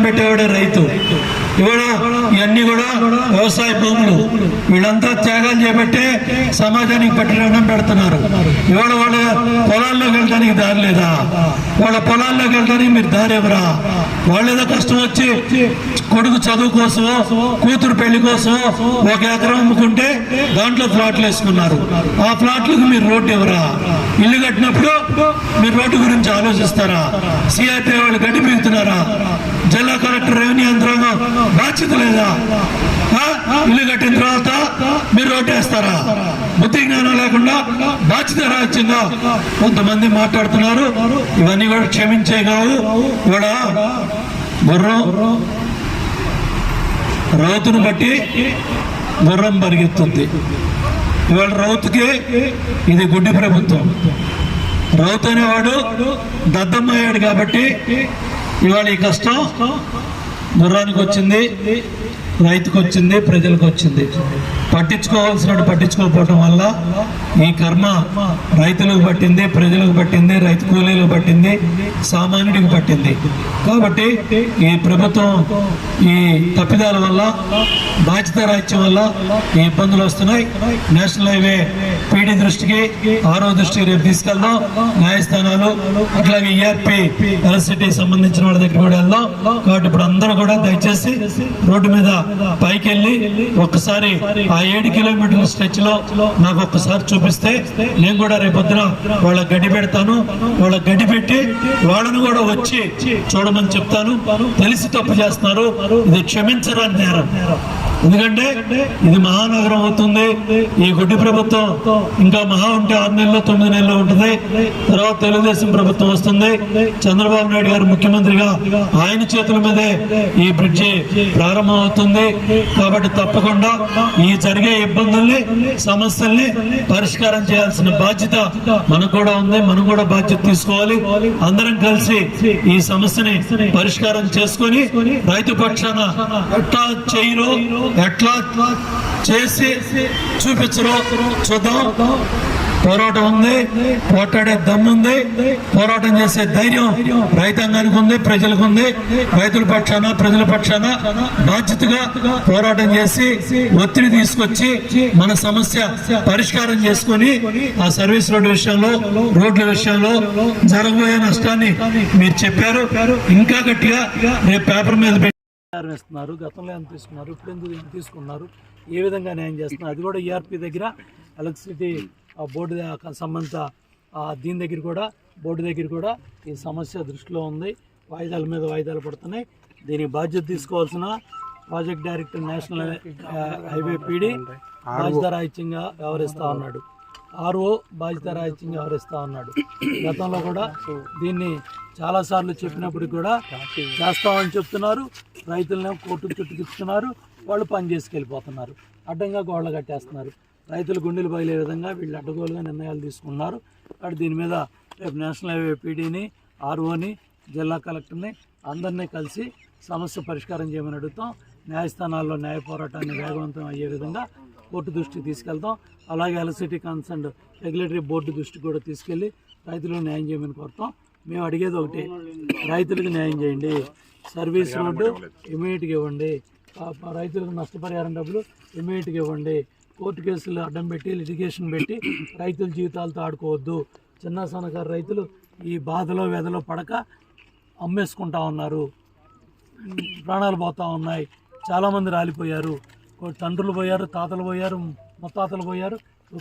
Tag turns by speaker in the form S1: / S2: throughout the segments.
S1: అన్నం పెట్టేవాడే రైతు. ఇవాళ ఇవన్నీ కూడా వ్యవసాయ భూములు. వీళ్ళంతా త్యాగాలు చేపట్టే సమాజానికి పట్టిన పెడుతున్నారు. ఇవాళ వాళ్ళ పొలాల్లోకి వెళ్ళడానికి దారి లేదా? వాళ్ళ పొలాల్లోకి వెళ్ళడానికి మీరు దారి ఎవరా? వాళ్ళు ఏదో కష్టం వచ్చి కొడుకు చదువు కోసమో కూతురు పెళ్ళి కోసమో ఒక ఎకరం అమ్ముకుంటే దాంట్లో ఫ్లాట్లు వేసుకున్నారు. ఆ ఫ్లాట్లకు మీరు రోడ్డు ఎవరా? ఇల్లు కట్టినప్పుడు మీరు రోడ్డు గురించి ఆలోచిస్తారా? సిఆర్పీ వాళ్ళు గడ్డి పీగుతున్నారా జిల్లా కలెక్టర్ రెవెన్యూ యంత్రాంగం బాధ్యత లేదా? ఇల్లు కట్టిన తర్వాత మీరు రోడ్డు వేస్తారా బుద్ధి జ్ఞానం లేకుండా బాధ్యత రాజ్యంగా కొంతమంది మాట్లాడుతున్నారు. ఇవన్నీ కూడా క్షమించే కావు కూడా గుర్రం రౌతును బట్టి గుర్రం పరిగెత్తుంది. ఇవాళ రౌతుకి ఇది గుడ్డి ప్రభుత్వం. రౌతు అనేవాడు దద్దమ్మయ్యాడు కాబట్టి ఇవాళ ఈ కష్టం గుర్రానికి వచ్చింది. రైతుకు వచ్చింది ప్రజలకు వచ్చింది పట్టించుకోవాల్సిన పట్టించుకోకపోవటం వల్ల ఈ కర్మ రైతులకు పట్టింది ప్రజలకు పట్టింది రైతు కూలీలకు పట్టింది సామాన్యుడికి పట్టింది. కాబట్టి ఈ ప్రభుత్వం ఈ తప్పిదాల వల్ల బాధ్యత రాజ్యం వల్ల ఈ ఇబ్బందులు వస్తున్నాయి. నేషనల్ హైవే పీడీ దృష్టికి ఆరో దృష్టికి రేపు తీసుకెళ్దాం. న్యాయస్థానాలు అట్లాగే ఈఆర్పి ఎలక్ట్రిసిటీ సంబంధించిన వాళ్ళ దగ్గర కూడా వెళ్దాం. కాబట్టి ఇప్పుడు అందరూ కూడా దయచేసి రోడ్డు మీద పైకి వెళ్ళి ఒక్కసారి ఆ ఏడు కిలోమీటర్ల స్ట్రెచ్లో నాకు ఒక్కసారి చూపిస్తే నేను కూడా రేపొద్దున వాళ్ళ గడ్డి పెడతాను. వాళ్ళ గడ్డి పెట్టి వాళ్ళను కూడా వచ్చి చూడమని చెప్తాను. తెలిసి తప్పు చేస్తున్నారు. ఇది క్షమించరాని నేరం. ఎందుకంటే ఇది మహానగరం అవుతుంది. ఈ గుడ్డి ప్రభుత్వం ఇంకా మహా ఉంటే ఆరు నెలలో తొమ్మిది నెలల్లో ఉంటుంది. తర్వాత తెలుగుదేశం ప్రభుత్వం వస్తుంది. చంద్రబాబు నాయుడు గారు ముఖ్యమంత్రిగా ఆయన చేతుల మీదే ఈ బ్రిడ్జి ప్రారంభం అవుతుంది కాబట్టి తప్పకుండా ఈ జరిగే ఇబ్బందుల్ని సమస్యల్ని పరిష్కారం చేయాల్సిన బాధ్యత మనకు కూడా ఉంది మనం కూడా బాధ్యత తీసుకోవాలి. అందరం కలిసి ఈ సమస్యని పరిష్కారం చేసుకొని రైతు పక్షాన ఎట్లా చేయరు ఎట్లా చేసి చూపించరు చూద్దాం. పోరాటం ఉంది పోరాడే దమ్ముంది పోరాటం చేసే ధైర్యం రైతాంగానికి ఉంది ప్రజలకు ఉంది. రైతుల పక్షాన ప్రజల పక్షాన బాధ్యతగా పోరాటం చేసి ఒత్తిడి తీసుకొచ్చి మన సమస్య పరిష్కారం చేసుకొని ఆ సర్వీస్ రోడ్డు విషయంలో రోడ్ల విషయంలో జరగబోయే నష్టాన్ని మీరు చెప్పారు. ఇంకా గట్టిగా రేపు పేపర్ మీద పెట్టి వేస్తున్నారు గతంలో ఎంత తీసుకున్నారు ఇప్పుడు ఎందుకు ఎంత తీసుకున్నారు ఏ విధంగా న్యాయం చేస్తున్నారు అది కూడా ఈఆర్పి దగ్గర ఎలక్ట్రిసిటీ బోర్డు సంబంధిత దీని దగ్గర కూడా బోర్డు దగ్గర కూడా ఈ సమస్య దృష్టిలో ఉంది. వాయిదాల మీద వాయిదాలు పడుతున్నాయి. దీనికి బాధ్యత తీసుకోవాల్సిన project director national highway PD బాధ్యతారాహిత్యంగా వ్యవహరిస్తూ ఉన్నాడు. ఆర్ఓ బాధ్యతారాహిత్యంగా వ్యవహరిస్తూ ఉన్నాడు. గతంలో కూడా దీన్ని చాలాసార్లు చెప్పినప్పటికి కూడా చేస్తామని చెప్తున్నారు. రైతులను కోర్టు చుట్టూ తిప్పుతున్నారు. వాళ్ళు పని చేసుకెళ్ళిపోతున్నారు. అడ్డంగా గోడలు కట్టేస్తున్నారు. రైతులు గుండెలు బయలే విధంగా వీళ్ళు అడ్డగోలుగా నిర్ణయాలు తీసుకున్నారు. కాబట్టి దీని మీద రేపు నేషనల్ హైవే పీడీని ఆర్ఓని జిల్లా కలెక్టర్ని అందరినీ కలిసి సమస్య పరిష్కారం చేయమని అడుగుతాం. న్యాయస్థానాల్లో న్యాయ పోరాటాన్ని వేగవంతం అయ్యే విధంగా కోర్టు దృష్టికి తీసుకెళ్తాం. అలాగే ఎలక్ట్రిసిటీ కన్సర్న్ రెగ్యులేటరీ బోర్డు దృష్టికి కూడా తీసుకెళ్ళి రైతులకు న్యాయం చేయమని కోరుతాం. మేము అడిగేది ఒకటి రైతులకు న్యాయం చేయండి. సర్వీస్ రోడ్డు ఇమీడియట్గా ఇవ్వండి. రైతులకు నష్టపరిహారం డబ్బులు ఇమీడియట్గా ఇవ్వండి. కోర్టు కేసులు అడ్డం పెట్టి లిటిగేషన్ పెట్టి రైతుల జీవితాలతో ఆడుకోవద్దు. చిన్న సన్నకారు రైతులు ఈ బాధలో వ్యధలో పడక అమ్మేసుకుంటా ఉన్నారు. ప్రాణాలు పోతూ ఉన్నాయి. చాలామంది రాలిపోయారు. తండ్రులు పోయారు తాతలు పోయారు ముత్తాతలు పోయారు.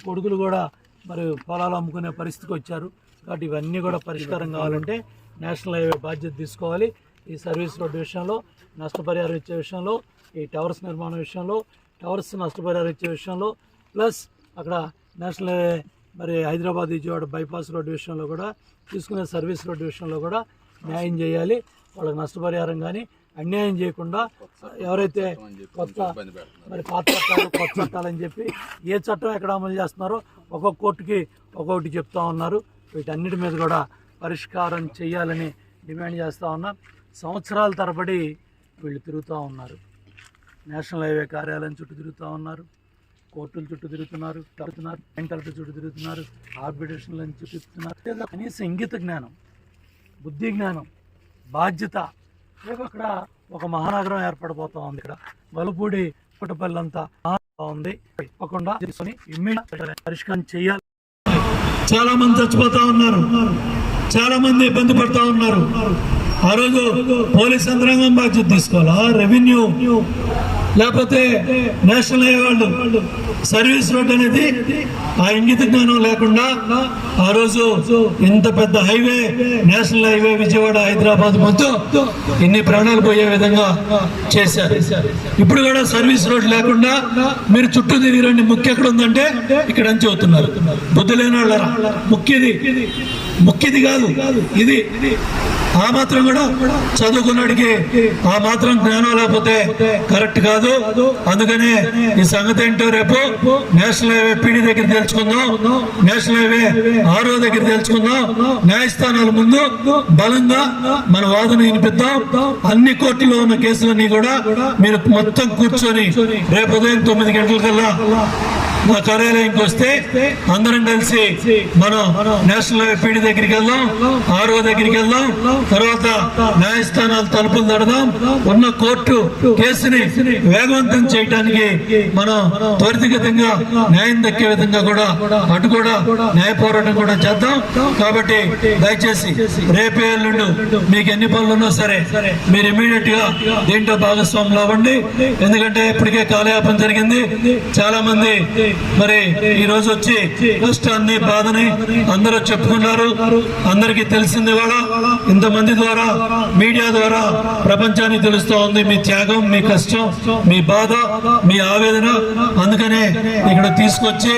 S1: కొడుకులు కూడా మరి పొలాలు అమ్ముకునే పరిస్థితికి వచ్చారు. కాబట్టి ఇవన్నీ కూడా పరిష్కారం కావాలంటే నేషనల్ హైవే బాధ్యత తీసుకోవాలి. ఈ సర్వీస్ రోడ్డు విషయంలో నష్టపరిహారం ఇచ్చే విషయంలో ఈ టవర్స్ నిర్మాణం విషయంలో టవర్స్ నష్టపరిహారం ఇచ్చే విషయంలో. ప్లస్ అక్కడ నేషనల్ మరి హైదరాబాద్ విజయవాడ బైపాస్ రోడ్డు విషయంలో కూడా తీసుకునే సర్వీస్ రోడ్డు విషయంలో కూడా న్యాయం చేయాలి. వాళ్ళకి నష్టపరిహారం కానీ అన్యాయం చేయకుండా ఎవరైతే కొత్త మరి పాత చట్టాలు కొత్త చట్టాలని చెప్పి ఏ చట్టం ఎక్కడ అమలు చేస్తున్నారో ఒక్కొక్క కోర్టుకి ఒక్కొక్కటి చెప్తా ఉన్నారు. వీటన్నిటి మీద కూడా పరిష్కారం చేయాలని డిమాండ్ చేస్తూ ఉన్నాం. సంవత్సరాల తరబడి వీళ్ళు తిరుగుతూ ఉన్నారు. నేషనల్ హైవే కార్యాలయం చుట్టూ తిరుగుతూ ఉన్నారు. కోర్టుల చుట్టూ తిరుగుతున్నారు తడుతున్నారు బ్యాంక్ కలెక్టర్ చుట్టూ తిరుగుతున్నారు ఆర్బిటేషన్ల చుట్టూ తిరుగుతున్నారు. లేదా కనీసం ఇంగిత జ్ఞానం బుద్ధి జ్ఞానం బాధ్యత. రేపు అక్కడ ఒక మహానగరం ఏర్పడిపోతా ఉంది ఇక్కడ. వలుపూడి పుట్టపల్లి అంతా ఉంది. తప్పకుండా తీసుకొని పరిష్కారం చేయాలి. చాలా మంది చచ్చిపోతా ఉన్నారు. చాలా మంది ఇబ్బంది పడతా ఉన్నారు. ఆ రోజు పోలీస్ యంత్రాంగం బాధ్యత తీసుకోవాలా. రెవెన్యూ లేకపోతే నేషనల్ హైవే సర్వీస్ రోడ్ అనేది ఆ ఇంగిత జ్ఞానం లేకుండా ఆ రోజు ఇంత పెద్ద highway national highway Vijayawada Hyderabad మొత్తం ఇన్ని ప్రాణాలు పోయే విధంగా చేశారు. ఇప్పుడు కూడా సర్వీస్ రోడ్ లేకుండా మీరు చుట్టూ తిరిగి రండి ముఖ్య ఎక్కడ ఉందంటే ఇక్కడ అని చెబుతున్నారు. బుద్ధి లేని వాళ్ళరా ముఖ్యది ముఖ్యది కాదు. ఇది ఆ మాత్రం కూడా చదువుకున్నాడికి ఆ మాత్రం జ్ఞానం లేకపోతే కరెక్ట్ కాదు. అందుకనే ఈ సంగతి ఏంటో రేపు నేషనల్ హైవే పీడీ దగ్గర తెలుసుకుందాం. నేషనల్ హైవే ఆరో దగ్గర తెలుసుకుందాం. న్యాయస్థానాల ముందు బలంగా మన వాదన వినిపిద్దాం. అన్ని కోర్టులో ఉన్న కేసులన్నీ కూడా మీరు మొత్తం కూర్చొని రేపు ఉదయం తొమ్మిది గంటల కల్లా మా కార్యాలయంకి వస్తే అందరం కలిసి మనం నేషనల్ పీడి దగ్గరికి వెళ్దాం ఆరో దగ్గరికి వెళ్దాం తర్వాత న్యాయస్థానాలు తలుపులు తడదాం ఉన్న కోర్టు కేసుని వేగవంతం చేయడానికి మనం త్వరితగతంగా న్యాయం దక్కే విధంగా కూడా అటు కూడా న్యాయ పోరాటం కూడా చేద్దాం. కాబట్టి దయచేసి రేపే ఎల్లుండు మీకు ఎన్ని పనులు ఉన్నా సరే మీరు ఇమీడియట్గా దీంట్లో భాగస్వాములు అవ్వండి. ఎందుకంటే ఇప్పటికే కాలయాపన జరిగింది. చాలా మంది మరి ఈ రోజు వచ్చి కష్టాన్ని బాధని అందరూ చెప్పుకున్నారు. అందరికీ తెలిసింది కూడా ఇంతమంది ద్వారా మీడియా ద్వారా ప్రపంచానికి తెలుస్తూ ఉంది. మీ త్యాగం మీ కష్టం మీ బాధ మీ ఆవేదన. అందుకనే ఇక్కడ తీసుకొచ్చి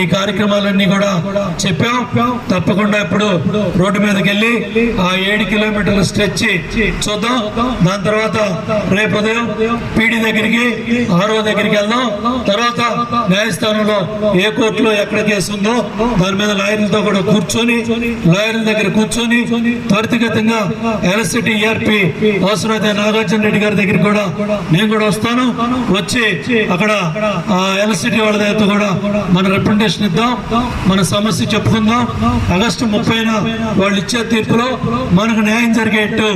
S1: ఈ కార్యక్రమాలన్నీ కూడా చెప్పాం. తప్పకుండా ఇప్పుడు రోడ్డు మీదకి వెళ్ళి ఆ ఏడు కిలోమీటర్ల స్ట్రెచ్ చూద్దాం. దాని తర్వాత రేపు ఉదయం పీడి దగ్గరికి ఆరో దగ్గరికి వెళ్దాం. తర్వాత తెలంగాణలో ఏ కోర్టులో ఎక్కడ కేసు ఉందో దాని మీద లాయర్లతో కూడా కూర్చొని లాయర్ల దగ్గర కూర్చొని త్వరితగతంగా ఎలక్ట్రిసిటీ ఈఆర్పి అవసరమైతే నాగార్జున రెడ్డి గారి దగ్గర కూడా నేను కూడా వస్తాను. వచ్చి అక్కడ ఎలసిటీ వాళ్ళ దగ్గర కూడా మన రిప్రజెంటేషన్ ఇద్దాం. మన సమస్య చెప్పుకుందాం. ఆగస్టు ముప్పైన వాళ్ళు ఇచ్చే తీర్పులో మనకు న్యాయం జరిగేట్టు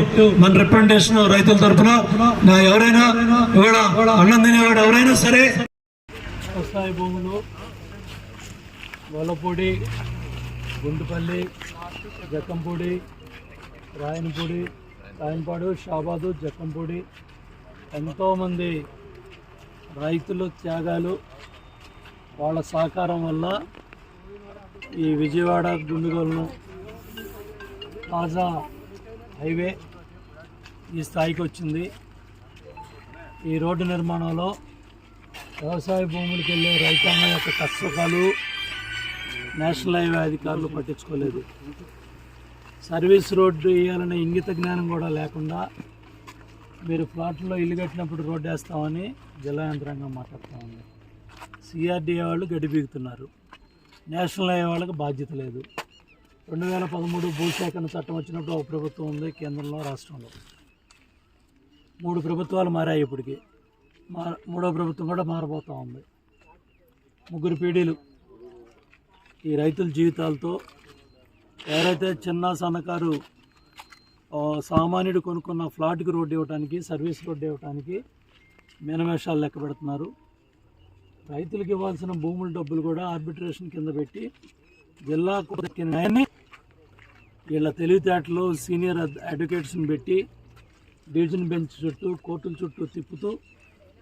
S1: మన రిప్రజెంటేషన్ రైతుల తరఫున నా ఎవరైనా ఇవాళ అన్నం తినేవాడు ఎవరైనా సరే వ్యవసాయ భూములు గొల్లపూడి గుంటుపల్లి జక్కంపూడి రాయనపూడి రాయనపాడు షాబాదు జక్కంపూడి. ఎంతోమంది రైతులు త్యాగాలు వాళ్ళ సహకారం వల్ల ఈ విజయవాడ గుండుగోలను తాజా హైవే ఈ స్థాయికి వచ్చింది. ఈ రోడ్డు నిర్మాణంలో వ్యవసాయ భూములకు వెళ్ళే రైతాంగం యొక్క కష్టకాలు నేషనల్ హైవే అధికారులు పట్టించుకోలేదు. సర్వీస్ రోడ్డు వేయాలనే ఇంగిత జ్ఞానం కూడా లేకుండా మీరు ప్లాట్లో ఇల్లు కట్టినప్పుడు రోడ్డు వేస్తామని జిల్లా యంత్రాంగం మాట్లాడుతూ ఉంది. సిఆర్డీఏ వాళ్ళు గడిబీగుతున్నారు నేషనల్ హైవే వాళ్ళకి బాధ్యత లేదు. రెండు వేల పదమూడు భూసేకరణ చట్టం వచ్చినప్పుడు ఒక ప్రభుత్వం ఉంది కేంద్రంలో రాష్ట్రంలో. మూడు ప్రభుత్వాలు మారాయి ఇప్పటికి. మా మూడో ప్రభుత్వం కూడా మారబోతూ ఉంది. ముగ్గురు పీడీలు ఈ రైతుల జీవితాలతో ఎవరైతే చిన్న సన్నకారు సామాన్యుడు కొనుక్కున్న ఫ్లాట్కి రోడ్డు ఇవ్వడానికి సర్వీస్ రోడ్డు ఇవ్వడానికి మినవేషాలు లెక్క పెడుతున్నారు. రైతులకు ఇవ్వాల్సిన భూముల డబ్బులు కూడా ఆర్బిట్రేషన్ కింద పెట్టి జిల్లా దక్కిన న్యాయాన్ని వీళ్ళ తెలివితేటలు సీనియర్ అడ్వకేట్స్ని పెట్టి డివిజన్ బెంచ్ చుట్టూ కోర్టుల చుట్టూ తిప్పుతూ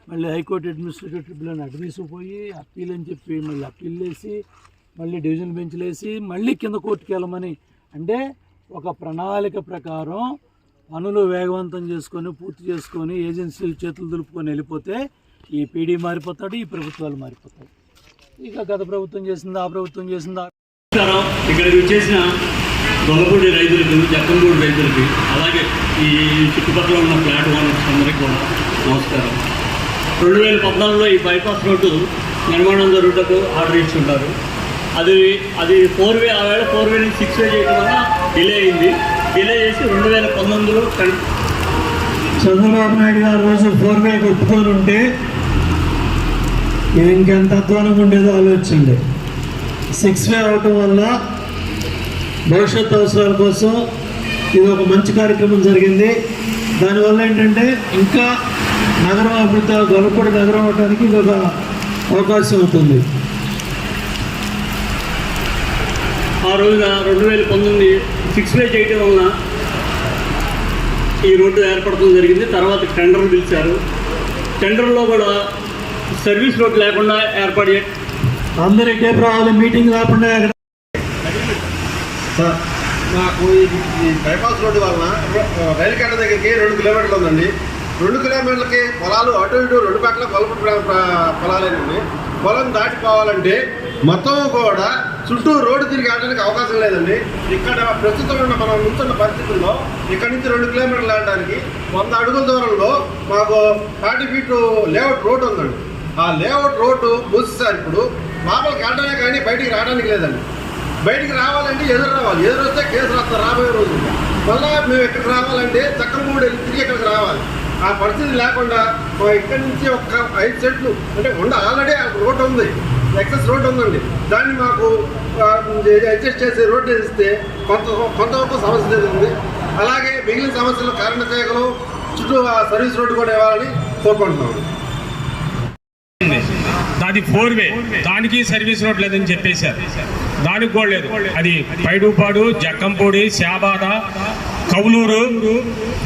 S1: మళ్ళీ హైకోర్టు అడ్మినిస్ట్రేటివ్ ట్రిబ్యునల్ అడ్మిస్ పోయి అప్పీల్ అని చెప్పి మళ్ళీ అప్పీల్ వేసి మళ్ళీ డివిజన్ బెంచ్లు వేసి మళ్ళీ కింద కోర్టుకి వెళ్ళమని. అంటే ఒక ప్రణాళిక ప్రకారం పనులు వేగవంతం చేసుకొని పూర్తి చేసుకొని ఏజెన్సీలు చేతులు దులుపుకొని వెళ్ళిపోతే ఈ పీడీ మారిపోతాడు ఈ ప్రభుత్వాలు మారిపోతాయి. ఇక గత ప్రభుత్వం చేసింది ఆ ప్రభుత్వం చేసింది?
S2: ఇక్కడికి వచ్చేసిన గొల్లపూడి రైతులకు జక్కంపూడి రైతులకి అలాగే ఈ చుట్టుపక్కల ఉన్న ఫ్లాట్ ఓనర్స్ అందరికీ కూడా నమస్కారం. రెండు వేల పద్నాలుగులో ఈ బైపాస్ రోడ్డు నిర్మాణం జరుగుటకు ఆర్డర్ ఇచ్చుంటారు. అది అది ఫోర్ వే ఆ వేళ ఫోర్ వే నుంచి సిక్స్ వే చేయడం వల్ల డిలే అయింది. డిలే చేసి రెండు వేల పంతొమ్మిదిలో కన్-
S1: చంద్రబాబు నాయుడు గారు రోజు ఫోర్ వే ఒప్పుకొని ఉంటే ఇంకెంత అధ్వానం ఉండేదో ఆలోచించండి. సిక్స్ వే అవటం వల్ల భవిష్యత్ అవసరాల కోసం ఇది ఒక మంచి కార్యక్రమం జరిగింది. దానివల్ల ఏంటంటే ఇంకా నగరం అభివృద్ధి గొల్లపూడి నగరం అవడానికి ఇది ఒక అవకాశం అవుతుంది.
S2: ఆ రోజున రెండు వేల పంతొమ్మిది సిక్స్ వే చేయటం వలన ఈ రోడ్డు ఏర్పడటం జరిగింది. తర్వాత టెండర్ పిలిచారు. టెండర్లో కూడా సర్వీస్ రోడ్ లేకుండా ఏర్పడే
S1: అందరు ఎక్కేపు రావాలి. మీటింగ్
S3: లేకుండా నాకు ఈ- బైపాస్ రోడ్డు వలన రైలు కట్ట దగ్గరికి రెండు కిలోమీటర్లు ఉందండి. రెండు కిలోమీటర్లకి పొలాలు అటు ఇటు రెండు పక్కల పొలం పొలాలేనండి. పొలం దాటిపోవాలంటే మొత్తం కూడా చుట్టూ రోడ్డు తిరిగి ఆడడానికి అవకాశం లేదండి. ఇక్కడ ప్రస్తుతం ఉన్న మనం ఉంటున్న పరిస్థితుల్లో ఇక్కడ నుంచి రెండు కిలోమీటర్లు ఆడడానికి వంద అడుగుల దూరంలో మాకు ఫార్టీ ఫీట్ లేఅవుట్ రోడ్డు ఉందండి. ఆ లేఅవుట్ రోడ్డు మూసేసారు ఇప్పుడు. లోపలికి వెళ్ళడమే కానీ బయటికి రావడానికి లేదండి. బయటికి రావాలంటే ఎదురు రావాలి. ఎదురు వస్తే కేసు రాస్తారు రాబోయే రోజు మళ్ళా మేము ఇక్కడికి రావాలంటే చక్రమూడు వెళ్ళి తిరిగి ఇక్కడికి రావాలి. ఆ పరిస్థితి లేకుండా ఇక్కడి నుంచి ఒక ఐదు సెట్లు అంటే ఉండ ఆల్రెడీ రోడ్ ఉంది ఎక్సెస్ రోడ్ ఉందండి. దాన్ని మాకు అడ్జస్ట్ చేసి రోడ్ ఇస్తే కొంత కొంతవరకు సమస్య జరుగుతుంది. అలాగే మిగిలిన సమస్యలు కరెంటు తీగలు చుట్టూ ఆ సర్వీస్ రోడ్డు కూడా ఇవ్వాలని కోరుకుంటున్నాము
S4: అది ఫోర్ వే దానికి సర్వీస్ రోడ్ లేదని చెప్పేశారు. దానికి కూడా లేదు. అది పైడుపాడు జక్కంపూడి శాబాద కౌలూరు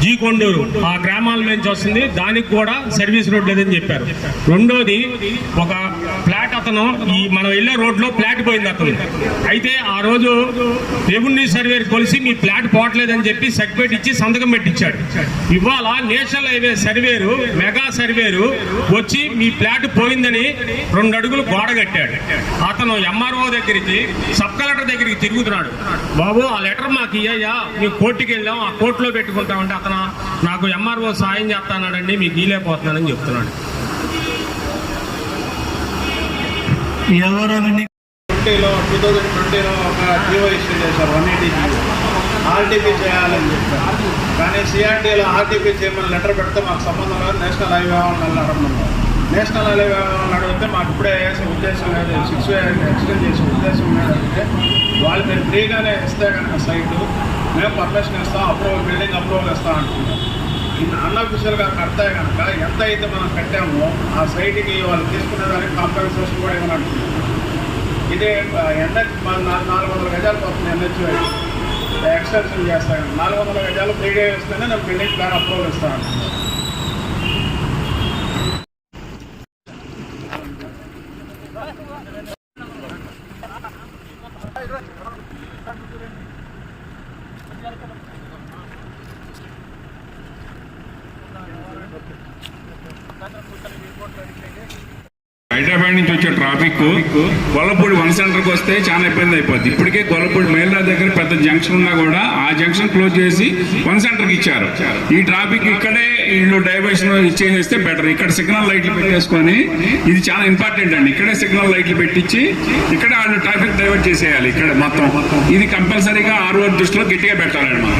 S4: జీకొండూరు ఆ గ్రామాల నుంచి వస్తుంది. దానికి కూడా సర్వీస్ రోడ్ లేదని చెప్పారు. రెండోది ఒక ఫ్లాట్ అతను ఈ మనం వెళ్ళే రోడ్లో ఫ్లాట్ పోయింది అతను. అయితే ఆ రోజు రెవెన్యూ సర్వేర్ కొలిసి మీ ఫ్లాట్ పోవట్లేదని చెప్పి సర్టిఫికేట్ ఇచ్చి సంతకం పెట్టించాడు. ఇవాళ national highway surveyor mega surveyor వచ్చి మీ ఫ్లాట్ పోయిందని రెండు అడుగులు గోడ కట్టాడు. అతను ఎంఆర్ఓ దగ్గరికి సబ్ కలెక్టర్ దగ్గరికి తిరుగుతున్నాడు. బాబు ఆ లెటర్ మాకు ఇయ్యా మేము కోర్టుకి వెళ్ళాం ఆ కోర్టులో పెట్టుకుంటామంటే అతను నాకు ఎంఆర్ఓ సాయం చేస్తానండి మీకు ఇలేకపోతున్నానని చెప్తున్నాడు.
S1: ఎవరని
S3: ట్వంటీలో టూ థౌజండ్ ట్వంటీలో ఒక జీవో ఇష్యూ చేశారు వన్ ఎయిటీ జీవో. ఆర్టీపీ చేయాలని చెప్పారు. కానీ సిఆర్టీలో ఆర్టీపీ చేయమని లెటర్ పెడితే మాకు సంబంధం లేదు నేషనల్ హైవే వాళ్ళని అడగమన్నారు. నేషనల్ హైవే వాళ్ళని అడిగితే మాకు ఇప్పుడే వేసే ఉద్దేశం లేదు సిక్స్ ఎక్స్టెండ్ చేసే ఉద్దేశం లేదంటే వాళ్ళు మీరు ఫ్రీగానే ఇస్తే కనుక సైటు మేము పర్మిషన్ ఇస్తాం అప్రూవల్ బిల్డింగ్ అప్రూవల్ ఇస్తాం అంటున్నారు. ఇది అన్అఫిషియల్గా కడితే కనుక ఎంత అయితే మనం కట్టామో ఆ సైట్కి వాళ్ళు తీసుకునే దానికి కాంపెన్సేషన్ కూడా ఇవ్వనంటున్నారు ఇదే ఎన్హెచ్ నాలుగు వందల గజాలు పోతుంది ఎన్హెచ్ ఎక్స్టెన్షన్ చేస్తాను నాలుగు వందల గజాలు త్రీ డే వేస్తేనే నేను బిల్డింగ్ ప్లాన్ అప్రూవల్ ఇస్తాను.
S5: హైదరాబాద్ నుంచి వచ్చే ట్రాఫిక్ గొల్లపూడి వన్ సెంటర్కి వస్తే చాలా ఇబ్బంది అయిపోద్ది. ఇప్పటికే గొల్లపూడి మైలా దగ్గర పెద్ద జంక్షన్ ఉన్నా కూడా ఆ జంక్షన్ క్లోజ్ చేసి వన్ సెంటర్కి ఇచ్చారు. ఈ ట్రాఫిక్ ఇక్కడే వీళ్ళు డైవర్షన్ ఇచ్చేంజ్ చేస్తే బెటర్ ఇక్కడ సిగ్నల్ లైట్లు పెట్టేసుకొని ఇది చాలా ఇంపార్టెంట్ అండి. ఇక్కడే సిగ్నల్ లైట్లు పెట్టించి ఇక్కడ వాళ్ళు ట్రాఫిక్ డైవర్ట్ చేసేయాలి ఇక్కడ మొత్తం. ఇది కంపల్సరీగా ఆరు దృష్టిలో గట్టిగా పెట్టాలండి మనం.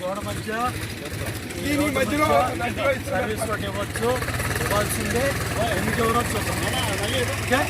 S6: గోడ మధ్య దీని మధ్యలో సర్వీస్ ఇవ్వచ్చు. ఇవ్వాల్సిందే. ఎన్ని ఇవ్వచ్చు ఓకే?